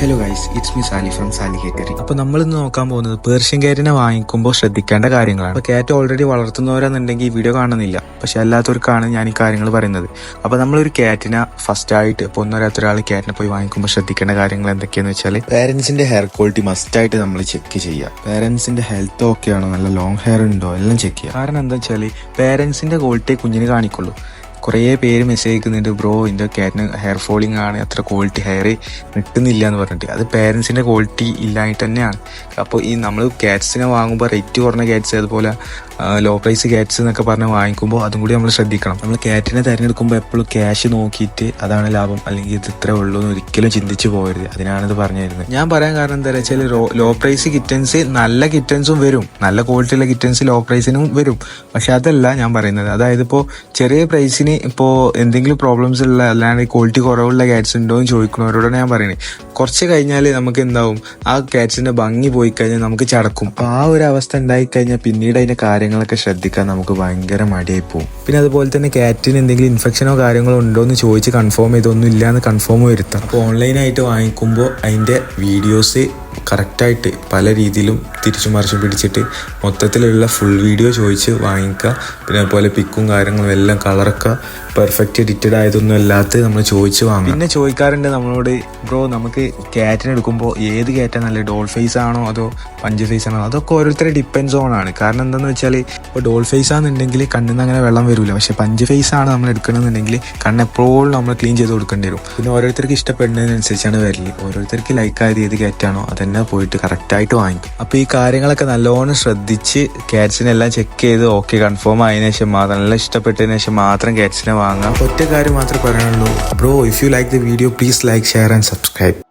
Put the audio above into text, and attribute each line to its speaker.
Speaker 1: Hello guys it's me Sally from Sally Cakery
Speaker 2: അപ്പൊ നമ്മൾ ഇന്ന് നോക്കാൻ പോകുന്നത് പേർഷ്യൻ കാറ്റിനെ വാങ്ങിക്കുമ്പോൾ ശ്രദ്ധിക്കേണ്ട കാര്യങ്ങളാണ്. അപ്പൊ കാറ്റ് ഓൾറെഡി വളർത്തുന്നവരാണെന്നുണ്ടെങ്കിൽ ഈ വീഡിയോ കാണുന്നില്ല. പക്ഷെ അല്ലാത്തവർക്കാണ് ഞാൻ ഈ കാര്യങ്ങൾ പറയുന്നത്. അപ്പൊ നമ്മളൊരു കാറ്റിനെ ഫസ്റ്റ് ആയിട്ട് ഇപ്പൊ ഒന്നൊരാത്ത ഒരാൾ കാറ്റിനെ പോയി വാങ്ങിക്കുമ്പോൾ ശ്രദ്ധിക്കേണ്ട കാര്യങ്ങൾ എന്തൊക്കെയാന്ന് വെച്ചാൽ
Speaker 1: പേരൻസിന്റെ ഹെയർ ക്വാളിറ്റി മസ്റ്റ് ആയിട്ട് നമ്മൾ ചെക്ക് ചെയ്യുക. പേരൻസിന്റെ ഹെൽത്ത് ഓക്കെ ആണോ? നല്ല ലോങ് ഹെയർ ഉണ്ടോ? എല്ലാം ചെക്ക് ചെയ്യുക.
Speaker 2: കാരണം എന്താ വെച്ചാൽ പേരൻസിന്റെ ക്വാളിറ്റി കുഞ്ഞിന് കാണിക്കുള്ളൂ. കുറേ പേര് മെസ്സേജ് അയക്കുന്നുണ്ട് ബ്രോ എന്റെ കാറ്റിന് ഹെയർ ഫോളിംഗ് ആണ് അത്ര ക്വാളിറ്റി ഹെയർ കിട്ടുന്നില്ല എന്ന് പറഞ്ഞിട്ട്. അത് പേരൻസിന്റെ ക്വാളിറ്റി ഇല്ലായിട്ട് തന്നെയാണ്. അപ്പോൾ ഈ നമ്മൾ കാറ്റ്സിനെ വാങ്ങുമ്പോൾ റേറ്റ് കുറഞ്ഞ കാറ്റ്സ് അതുപോലെ ലോ പ്രൈസ് കാറ്റ്സ് എന്നൊക്കെ പറഞ്ഞ് വാങ്ങിക്കുമ്പോൾ അതും കൂടി നമ്മൾ ശ്രദ്ധിക്കണം. നമ്മൾ കാറ്റിനെ തിരഞ്ഞെടുക്കുമ്പോൾ എപ്പോഴും ക്യാഷ് നോക്കിയിട്ട് അതാണ് ലാഭം. അല്ലെങ്കിൽ ഇത് ഇത്രേ ഉള്ളൂ എന്ന് ഒരിക്കലും ചിന്തിച്ചു പോകരുത്. അതിനാണിത് പറഞ്ഞു തരുന്നത്. ഞാൻ പറയാൻ കാരണം എന്താ വെച്ചാൽ ലോ പ്രൈസ് കിറ്റൻസ് നല്ല കിറ്റൻസും വരും. നല്ല ക്വാളിറ്റിയുള്ള കിറ്റൻസ് ലോ പ്രൈസിനും വരും. പക്ഷെ അതല്ല ഞാൻ പറയുന്നത്. അതായത് ഇപ്പോൾ ചെറിയ പ്രൈസിന് ഇപ്പോൾ എന്തെങ്കിലും പ്രോബ്ലംസ് ഉള്ള അല്ലാണ്ട് ക്വാളിറ്റി കുറവുള്ള കാറ്റ്സ് ഉണ്ടോ എന്ന് ചോദിക്കുന്നവരോടാണ് ഞാൻ പറയുന്നത്. കുറച്ച് കഴിഞ്ഞാൽ നമുക്ക് എന്താവും? ആ കാറ്റ്സിന്റെ ഭംഗി പോയി കഴിഞ്ഞാൽ നമുക്ക് ചടക്കും. അപ്പോൾ ആ ഒരു അവസ്ഥ ഉണ്ടായി കഴിഞ്ഞാൽ പിന്നീട് അതിന്റെ കാര്യങ്ങളൊക്കെ ശ്രദ്ധിക്കാൻ നമുക്ക് ഭയങ്കര മടിയായി പോകും പിന്നെ അതുപോലെ തന്നെ കാറ്റിന് എന്തെങ്കിലും ഇൻഫെക്ഷനോ കാര്യങ്ങളോ ഉണ്ടോ എന്ന് ചോദിച്ച് കൺഫേം ചെയ്തൊന്നും ഇല്ല എന്ന് കൺഫേം വരുത്താം അപ്പോൾ ഓൺലൈനായിട്ട് വാങ്ങിക്കുമ്പോൾ അതിന്റെ വീഡിയോസ് കറക്റ്റായിട്ട് പല രീതിയിലും തിരിച്ചു മറിച്ചും പിടിച്ചിട്ട് മൊത്തത്തിലുള്ള ഫുൾ വീഡിയോ ചോദിച്ച് വാങ്ങിക്കുക. പിന്നെ അതുപോലെ പിക്കും കാര്യങ്ങളും എല്ലാം കളറൊക്കെ പെർഫെക്റ്റ് എഡിറ്റഡ് ആയതൊന്നും അല്ലാത്ത നമ്മൾ ചോദിച്ച് വാങ്ങും പിന്നെ ചോദിക്കാറുണ്ട് നമ്മളോട് ബ്രോ നമുക്ക് ക്യാറ്റിന് എടുക്കുമ്പോൾ ഏത് ക്യാറ്റാണ് നല്ല ഡോൾ ഫേസ് ആണോ അതോ പഞ്ച് ഫേസ് ആണോ? അതൊക്കെ ഓരോരുത്തരെ ഡിപ്പെൻസ് ഓൺ ആണ്. കാരണം എന്താണെന്ന് വെച്ചാൽ ഇപ്പോൾ ഡോൾ ഫേസ് ആണെന്നുണ്ടെങ്കിൽ കണ്ണിൽ നിന്ന് അങ്ങനെ വെള്ളം വരില്ല പക്ഷെ പഞ്ച് ഫേസ് ആണ് നമ്മൾ എടുക്കണമെന്നുണ്ടെങ്കിൽ കണ്ണ് എപ്പോഴും നമ്മൾ ക്ലീൻ ചെയ്ത് കൊടുക്കേണ്ടി വരും. പിന്നെ ഓരോരുത്തർക്ക് ഇഷ്ടപ്പെടുന്നതിനനുസരിച്ചാണ് വരൽ. ഓരോരുത്തർക്ക് ലൈക്ക് ആയത് ഏത് ക്യാറ്റാണോ അതന്നെ പോയിട്ട് കറക്റ്റായിട്ട് വാങ്ങിക്കും. അപ്പോൾ ഈ കാര്യങ്ങളൊക്കെ നല്ലോണം ശ്രദ്ധിച്ച് ക്യാറ്റ്സിനെല്ലാം ചെക്ക് ചെയ്ത് ഓക്കെ കൺഫേം ആയതിനു ശേഷം മാത്രം നല്ല ഇഷ്ടപ്പെട്ടതിന് ശേഷം മാത്രം ക്യാറ്റ്സിനെ വാങ്ങാം. ഒറ്റ കാര്യം മാത്രമേ പറയാനുള്ളൂ. Bro if you like the video please like share and subscribe